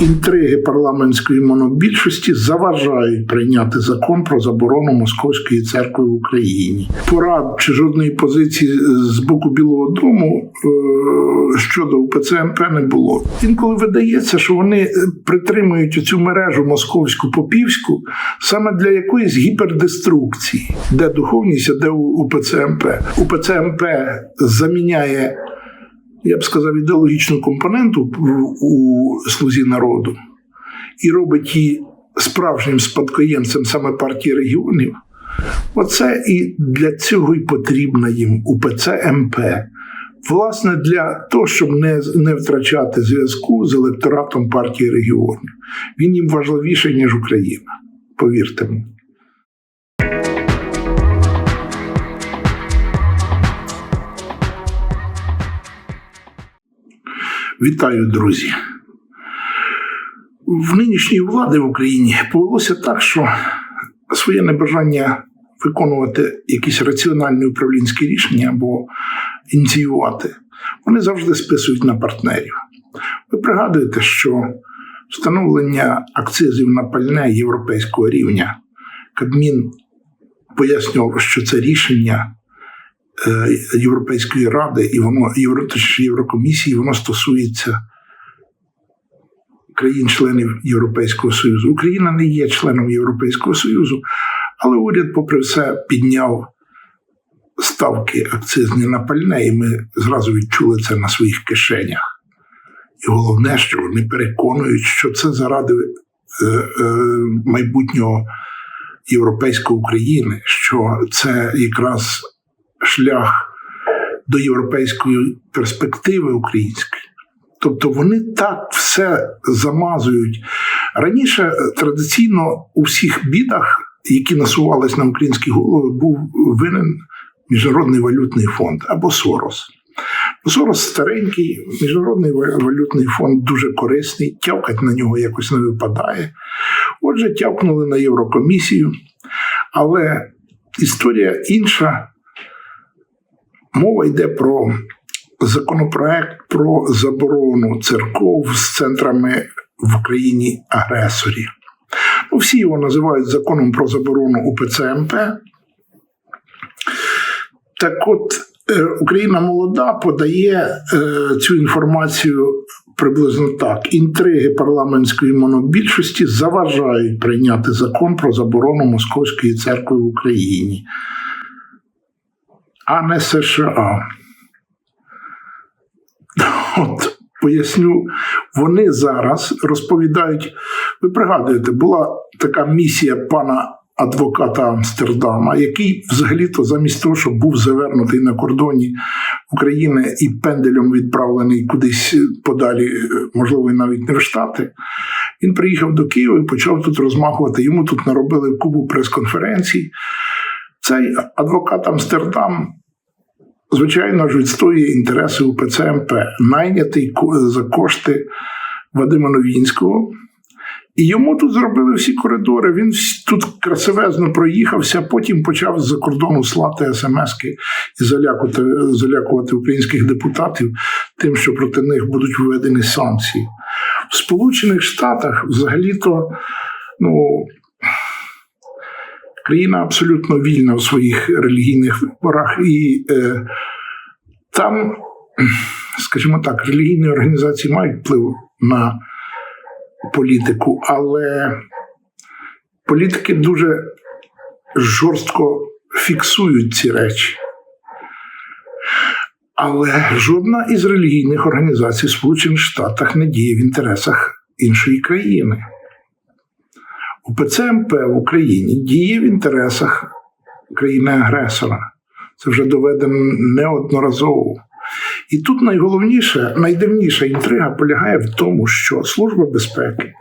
Інтриги парламентської монобільшості заважають прийняти закон про заборону московської церкви в Україні. Порад чи жодної позиції з боку Білого Дому е, щодо УПЦ МП не було. Інколи видається, що вони притримують цю мережу московську попівську саме для якоїсь гіпердеструкції, де духовність, а де УПЦ МП. УПЦ заміняє я б сказав, ідеологічну компоненту у слузі народу і робить її справжнім спадкоємцем саме партії регіонів. Оце і для цього і потрібна їм УПЦ МП. Власне, для того, щоб не, не втрачати зв'язку з електоратом партії регіонів. Він їм важливіший, ніж Україна. Повірте мені. Вітаю, друзі. В нинішньої влади в Україні повелося так, що своє небажання виконувати якісь раціональні управлінські рішення або ініціювати, вони завжди списують на партнерів. Ви пригадуєте, що встановлення акцизів на пальне європейського рівня Кабмін пояснював, що це рішення Європейської ради і воно точніше, Єврокомісії, воно стосується країн-членів Європейського Союзу. Україна не є членом Європейського Союзу, але уряд, попри все, підняв ставки акцизні на пальне, і ми зразу відчули це на своїх кишенях. І головне, що вони переконують, що це заради е, е, майбутнього європейської України, що це якраз шлях до європейської перспективи української. Тобто вони так все замазують. Раніше е, традиційно у всіх бідах, які насувались на українські голови, був винен Міжнародний валютний фонд або Сорос. Сорос старенький, міжнародний валютний фонд дуже корисний, тявкать на нього якось не випадає. Отже, тявкнули на Єврокомісію, але історія інша. Мова йде про законопроект про заборону церков з центрами в країні агресорі. Ну, всі його називають законом про заборону УПЦ МП. Так от, е, Україна молода подає е, цю інформацію приблизно так: інтриги парламентської монобільшості заважають прийняти закон про заборону Московської церкви в Україні, а не США. От поясню, вони зараз розповідають. Ви пригадуєте, була така місія пана адвоката Амстердама, який взагалі-то замість того, щоб був завернутий на кордоні України і пенделем відправлений кудись подалі, можливо, навіть не в Штати. Він приїхав до Києва і почав тут розмахувати. Йому тут наробили кубу прес-конференцій. Цей адвокат Амстердам звичайно ж, відстоює інтереси УПЦ МП, найнятий за кошти Вадима Новінського. І йому тут зробили всі коридори. Він тут красивезно проїхався, потім почав з-за кордону слати смски і залякувати, залякувати українських депутатів тим, що проти них будуть введені санкції. В Сполучених Штатах взагалі-то ну, країна абсолютно вільна в своїх релігійних виборах, і е, там, скажімо так, релігійні організації мають вплив на політику, але політики дуже жорстко фіксують ці речі. Але жодна із релігійних організацій в Сполучених Штатах не діє в інтересах іншої країни. УПЦ МП в Україні діє в інтересах країни-агресора. Це вже доведено неодноразово. І тут найголовніше, найдивніша інтрига полягає в тому, що Служба безпеки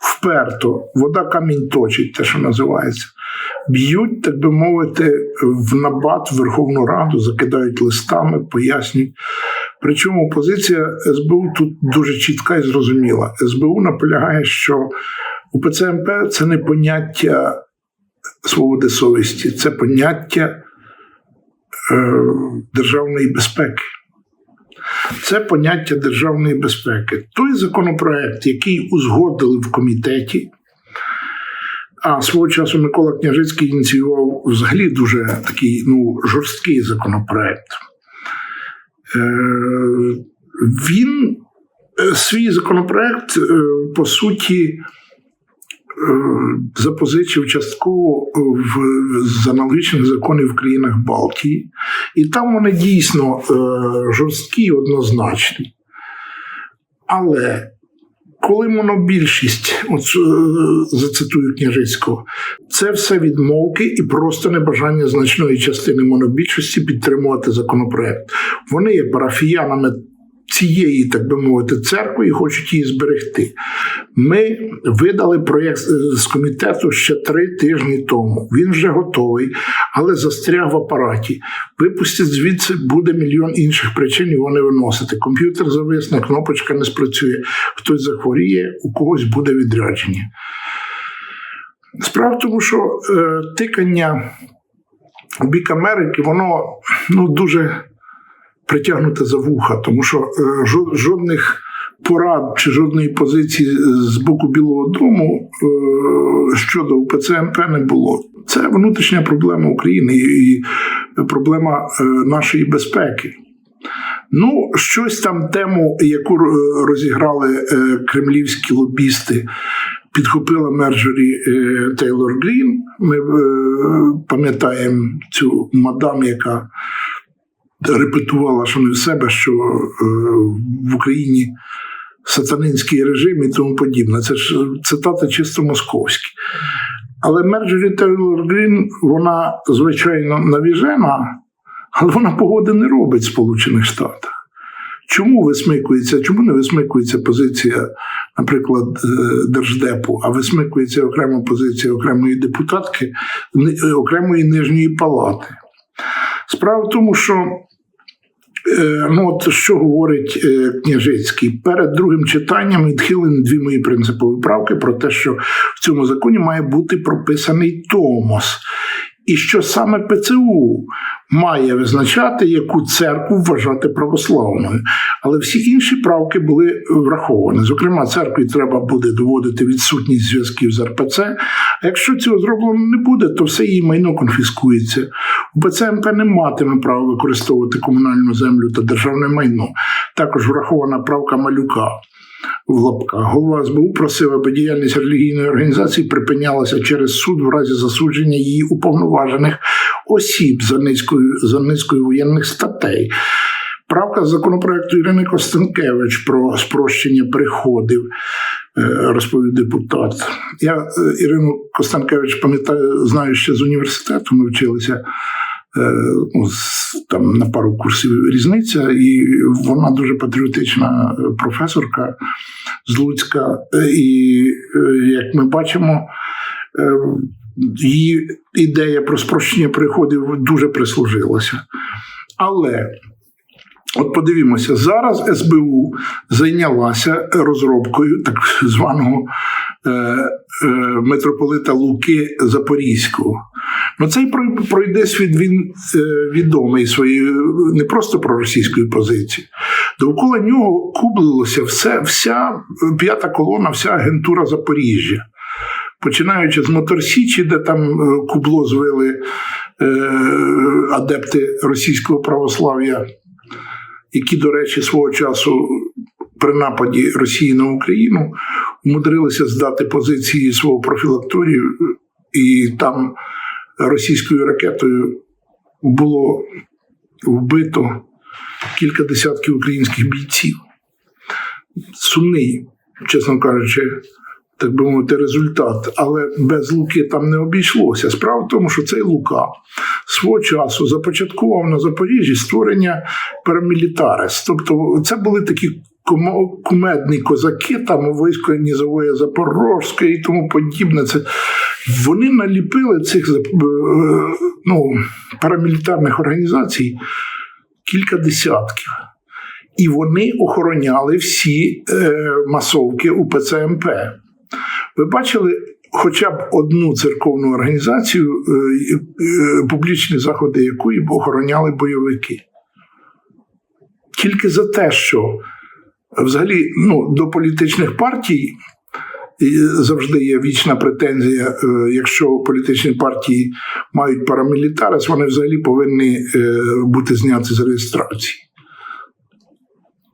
вперто, вода камінь точить, те, що називається, б'ють, так би мовити, в набат Верховну Раду, закидають листами, пояснюють. Причому позиція СБУ тут дуже чітка і зрозуміла. СБУ наполягає, що УПЦ МП це не поняття свободи совісті, це поняття е, державної безпеки. це поняття державної безпеки. Той законопроект, який узгодили в комітеті, а свого часу Микола Княжицький ініціював взагалі дуже такий ну, жорсткий законопроект. Е, Він е, свій законопроект, е, по суті, запозичив частково в, з аналогічних законів в країнах Балтії, і там вони дійсно е, жорсткі і однозначні. Але коли монобільшість, от е, зацитую княжицького, це все відмовки і просто небажання значної частини монобільшості підтримувати законопроект. Вони є парафіянами цієї, так би мовити, церкви і хочуть її зберегти. Ми видали проєкт е, з комітету ще три тижні тому. Він вже готовий, але застряг в апараті. Випустять звідси буде мільйон інших причин його не виносити. Комп'ютер зависне, кнопочка не спрацює, хтось захворіє, у когось буде відрядження. Справа в тому, що е, тикання у бік Америки, воно ну, дуже притягнуте за вуха, тому що е, жодних порад чи жодної позиції з боку Білого Дому е, щодо УПЦ МП не було. Це внутрішня проблема України і проблема е, нашої безпеки. Ну, щось там тему, яку розіграли кремлівські лобісти, підхопила Мерджорі Тейлор Грін. Ми пам'ятаємо цю мадам, яка репетувала, що не в себе, що е, в Україні сатанинський режим і тому подібне. Це ж цитати чисто московські. Але Мерджорі Тейлор Грін, вона, звичайно, навіжена, але вона погоди не робить в Сполучених Штатах. Чому висмикується, чому не висмикується позиція, наприклад, е, Держдепу, а висмикується окрема позиція окремої депутатки, окремої нижньої палати? Справа в тому, що е, ну, от що говорить е, Княжицький, перед другим читанням відхилені дві мої принципові правки про те, що в цьому законі має бути прописаний томос. І що саме ПЦУ має визначати, яку церкву вважати православною. Але всі інші правки були враховані. Зокрема, церкві треба буде доводити відсутність зв'язків з РПЦ. А якщо цього зроблено не буде, то все її майно конфіскується. УПЦ МП не матиме права використовувати комунальну землю та державне майно. Також врахована правка малюка. В лапках голова СБУ просив, аби діяльність релігійної організації припинялася через суд в разі засудження її уповноважених осіб за низкою за низкою воєнних статей. Правка законопроекту Ірини Костенкевич про спрощення приходів, е, розповів депутат. Я е, Ірину Костенкевич пам'ятаю, знаю ще з університету. Ми вчилися е, ну, з- на пару курсів різниця, і вона дуже патріотична е, професорка з Луцька. Е, І е, як ми бачимо, її ідея про спрощення приходів дуже прислужилася. Але От подивімося, зараз СБУ зайнялася розробкою так званого митрополита Луки Запорізького. Ну, цей прой- пройде світ він е, відомий своєю не просто проросійською позицією. Довкола нього кублилося все, вся п'ята колона, вся агентура Запоріжжя. Починаючи з Моторсічі, де там е, кубло звели е, адепти російського православ'я які, до речі, свого часу при нападі Росії на Україну умудрилися здати позиції свого профілакторію, і там російською ракетою було вбито кілька десятків українських бійців. Сумний, чесно кажучи, так би мовити, результат, але без Луки там не обійшлося. Справа в тому, що цей Лука свого часу започаткував на Запоріжжі створення парамілітарис. Тобто, це були такі кумедні козаки, там військо Нізової Запорожське і тому подібне. Це вони наліпили цих е, ну, парамілітарних організацій кілька десятків. І вони охороняли всі е, масовки УПЦ МП. Ви бачили хоча б одну церковну організацію, е, е, публічні заходи якої охороняли бойовики. тільки за те, що взагалі ну, до політичних партій завжди є вічна претензія, е, якщо політичні партії мають парамілітарис, вони взагалі повинні е, бути зняті з реєстрації.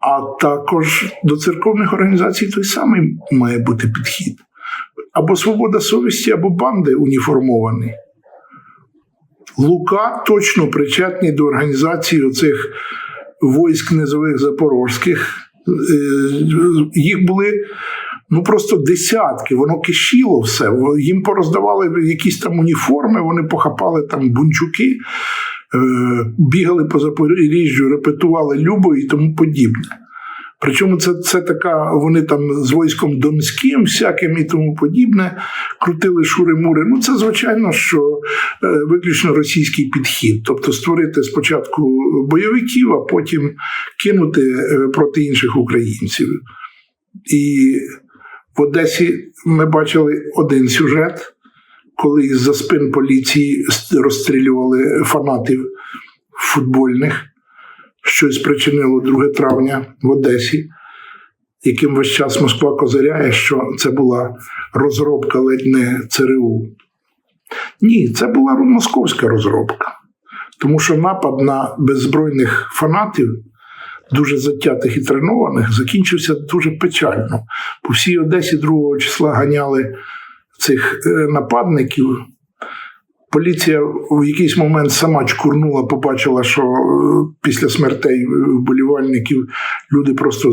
А також до церковних організацій той самий має бути підхід. Або свобода совісті, або банди уніформовані. Лука точно причетний до організації оцих військ низових запорозьких. Е, Їх були ну просто десятки, воно кишіло все. Їм пороздавали якісь там уніформи, вони похапали там бунчуки, е, бігали по Запоріжжю, репетували Любо і тому подібне. Причому це це така, вони там з військом Донським, всяким і тому подібне, крутили шури-мури. Ну, це звичайно, що е, виключно російський підхід. Тобто створити спочатку бойовиків, а потім кинути е, проти інших українців. І в Одесі ми бачили один сюжет, коли з-за спин поліції розстрілювали фанатів футбольних щось спричинило 2 травня в Одесі, яким весь час Москва козиряє, що це була розробка ледь не ЦРУ. Ні, це була московська розробка. Тому що напад на беззбройних фанатів, дуже затятих і тренованих, закінчився дуже печально. По всій Одесі 2 числа ганяли цих е, нападників. Поліція в якийсь момент сама чкурнула, побачила, що е, після смертей вболівальників люди просто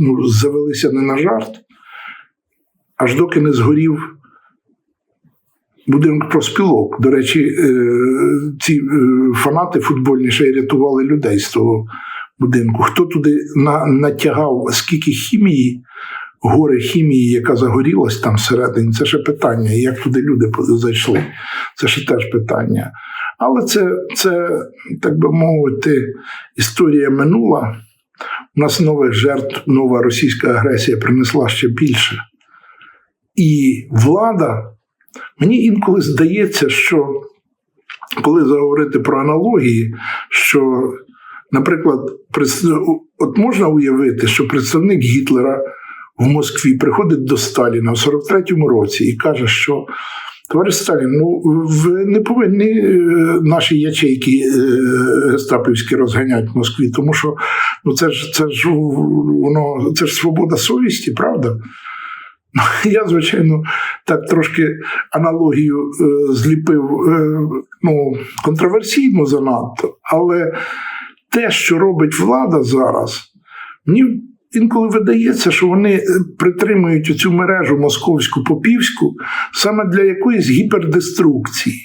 ну, завелися не на жарт, аж доки не згорів будинок проспілок. До речі, е, ці е, фанати футбольні ще й рятували людей з того будинку. Хто туди натягав скільки хімії? Горе хімії, яка загорілась там всередині, це ще питання. Як туди люди зайшли? Це ще теж питання. Але це, це, так би мовити, історія минула. У нас нових жертв, нова російська агресія принесла ще більше. І влада, мені інколи здається, що коли заговорити про аналогії, що, наприклад, от можна уявити, що представник Гітлера в Москві приходить до Сталіна в 43-му році і каже, що товариш Сталін, ну ви не повинні е, наші ячейки е, гестапівські розганяти в Москві, тому що ну це ж це ж воно це ж свобода совісті, правда? Я, звичайно, так трошки аналогію е, зліпив ну, контроверсійно занадто, але те, що робить влада зараз, мені Інколи видається, що вони е, притримують цю мережу московську попівську саме для якоїсь гіпердеструкції.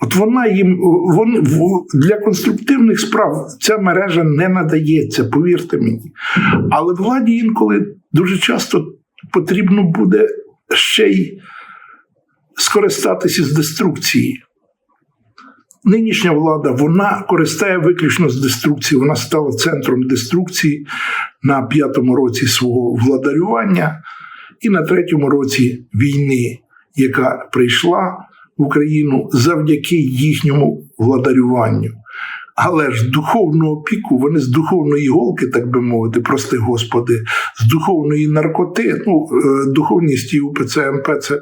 От вона їм вон, для конструктивних справ ця мережа не надається, повірте мені. Але владі інколи дуже часто потрібно буде ще й скористатися з деструкції нинішня влада вона користає виключно з деструкції. Вона стала центром деструкції на п'ятому році свого владарювання і на третьому році війни, яка прийшла в Україну завдяки їхньому владарюванню. Але ж духовну опіку, вони з духовної голки, так би мовити, прости Господи, з духовної наркоти. Ну, е, духовність і УПЦ МП – це,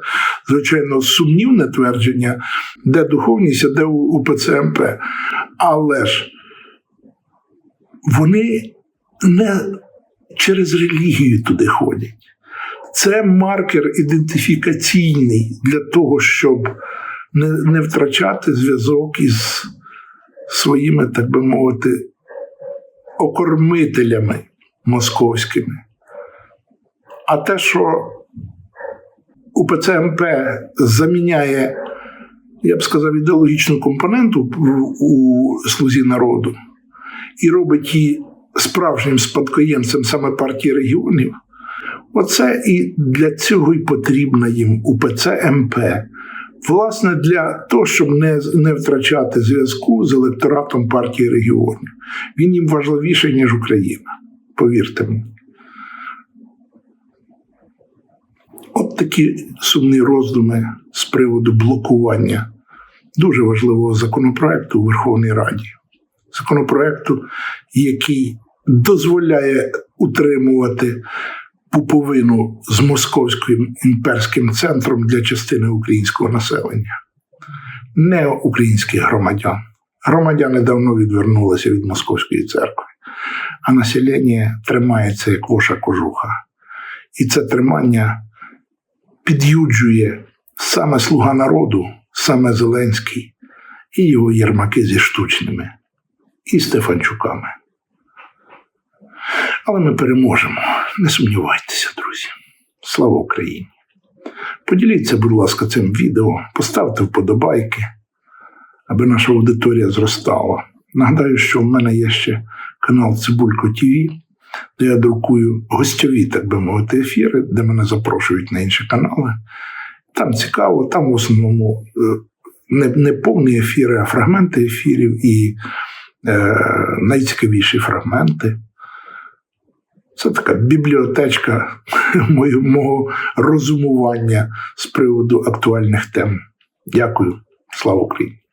звичайно, сумнівне твердження, де духовність, а де УПЦ МП. Але ж вони не через релігію туди ходять. Це маркер ідентифікаційний для того, щоб не не втрачати зв'язок із своїми, так би мовити, окормителями московськими. А те, що УПЦ МП заміняє, я б сказав, ідеологічну компоненту у слузі народу і робить її справжнім спадкоємцем саме партії регіонів, оце і для цього й потрібна їм УПЦ МП власне, для того, щоб не не втрачати зв'язку з електоратом партії регіонів. Він їм важливіший, ніж Україна. Повірте мені. От такі сумні роздуми з приводу блокування дуже важливого законопроекту у Верховній Раді. Законопроекту, який дозволяє утримувати пуповину з московським імперським центром для частини українського населення, не українських громадян. Громадяни давно відвернулися від московської церкви, а населення тримається як воша кожуха. І це тримання під'юджує саме слуга народу, саме Зеленський і його єрмаки зі штучними, і Стефанчуками. Але ми переможемо. Не сумнівайтеся, друзі. Слава Україні! Поділіться, будь ласка, цим відео, поставте вподобайки, аби наша аудиторія зростала. Нагадаю, що в мене є ще канал Цибулько ТВ, де я друкую гостьові, так би мовити, ефіри, де мене запрошують на інші канали. Там цікаво, там в основному е, не, не повні ефіри, а фрагменти ефірів і е, найцікавіші фрагменти. Це така бібліотечка мого, розумування з приводу актуальних тем. Дякую. Слава Україні!